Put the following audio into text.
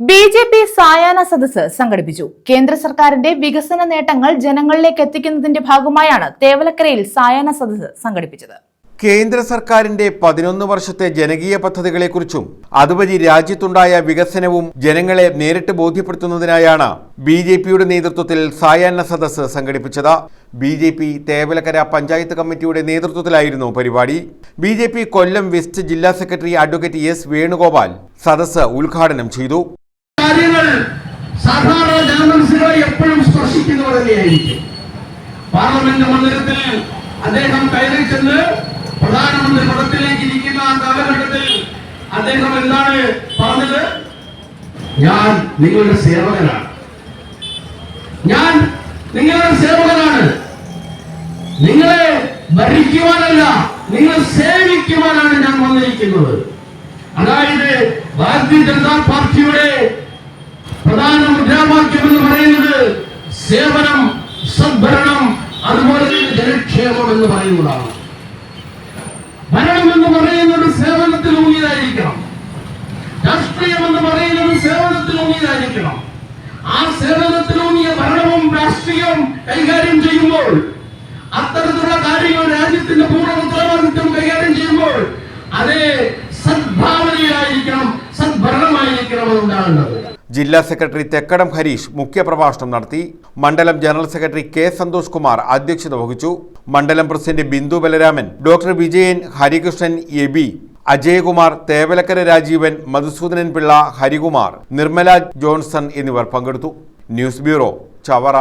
B J P സായാഹ്ന സദസ്സ് സംഘടിപ്പിച്ചു. കേന്ദ്ര സർക്കാരിന്റെ വികസന നേട്ടങ്ങൾ ജനങ്ങളിലേക്ക് എത്തിക്കുന്നതിന്റെ ഭാഗമായാണ് തേവലക്കരയിൽ സായാഹ്ന സദസ്സ് സംഘടിപ്പിച്ചത്. കേന്ദ്ര സർക്കാരിന്റെ പതിനൊന്ന് വർഷത്തെ ജനകീയ പദ്ധതികളെക്കുറിച്ചും അതുവഴി രാജ്യത്തുണ്ടായ വികസനവും ജനങ്ങളെ നേരിട്ട് ബോധ്യപ്പെടുത്തുന്നതിനായാണ് ബി ജെ പിയുടെ നേതൃത്വത്തിൽ സായാഹ്ന സദസ്സ് സംഘടിപ്പിച്ചത്. B J P Thevalakkara panchayat കമ്മിറ്റിയുടെ നേതൃത്വത്തിലായിരുന്നു പരിപാടി. B J P Kollam west ജില്ലാ സെക്രട്ടറി അഡ്വക്കേറ്റ് എസ് വേണുഗോപാൽ സദസ് ഉദ്ഘാടനം ചെയ്തു. കാര്യങ്ങൾ സാധാരണ ജനമനസ്സുകളെ എപ്പോഴും സ്പർശിക്കുന്നവർ തന്നെയായിരിക്കും. പാർലമെന്റ് മന്ദിരത്തിൽ അദ്ദേഹം കയറി ചെന്ന് പ്രധാനമന്ത്രി പദത്തിലേക്ക് ഇരിക്കുന്ന ആ കാലഘട്ടത്തിൽ അദ്ദേഹം എന്താണ് പറഞ്ഞത്? ഞാൻ നിങ്ങളുടെ സേവകനാണ്. ഞാൻ നിങ്ങളുടെ സേവകനാണ്. നിങ്ങളെ ഭരിക്കുവാനല്ല നിങ്ങളെ സേവിക്കുവാനാണ് ഞാൻ വന്നിരിക്കുന്നത്. അതായത് ഭാരതീയ ജനതാ പാർട്ടിയുടെ പ്രധാന മുദ്രാവാക്യം എന്ന് പറയുന്നത് സേവനം സദ്ഭരണം അതുപോലെ തന്നെ ജനക്ഷേമം എന്ന് പറയുന്നതാണ്. ഭരണം എന്ന് പറയുന്നത് സേവനത്തിൽ ഊന്നിയതായിരിക്കണം രാഷ്ട്രീയം എന്ന് പറയുന്നത് സേവനത്തിൽ ഊന്നിയതായിരിക്കണം ആ സേവനത്തിൽ ഊന്നിയ ഭരണവും രാഷ്ട്രീയവും കൈകാര്യം ചെയ്യുമ്പോൾ അത്തരത്തിലുള്ള കാര്യങ്ങൾ രാജ്യത്തിന്റെ പൂർണ ഉത്തരവാദിത്വം കൈകാര്യം ചെയ്യുമ്പോൾ അതേ സദ്ഭാവനയിലായിരിക്കണം സദ്ഭരണമായിരിക്കണം അതുണ്ടാകേണ്ടത് ജില്ലാ സെക്രട്ടറി തെക്കടം ഹരീഷ് മുഖ്യപ്രഭാഷണം നടത്തി. മണ്ഡലം general secretary K Santhosh Kumar അധ്യക്ഷത വഹിച്ചു. മണ്ഡലം president Bindu Balaraman doctor Vijayan Harikrishnan Abi Ajayakumar Thevalakkara Rajeevan Madhusoodanan Pillai Harikumar Nirmala Johnson എന്നിവർ പങ്കെടുത്തു. News bureau Chavara.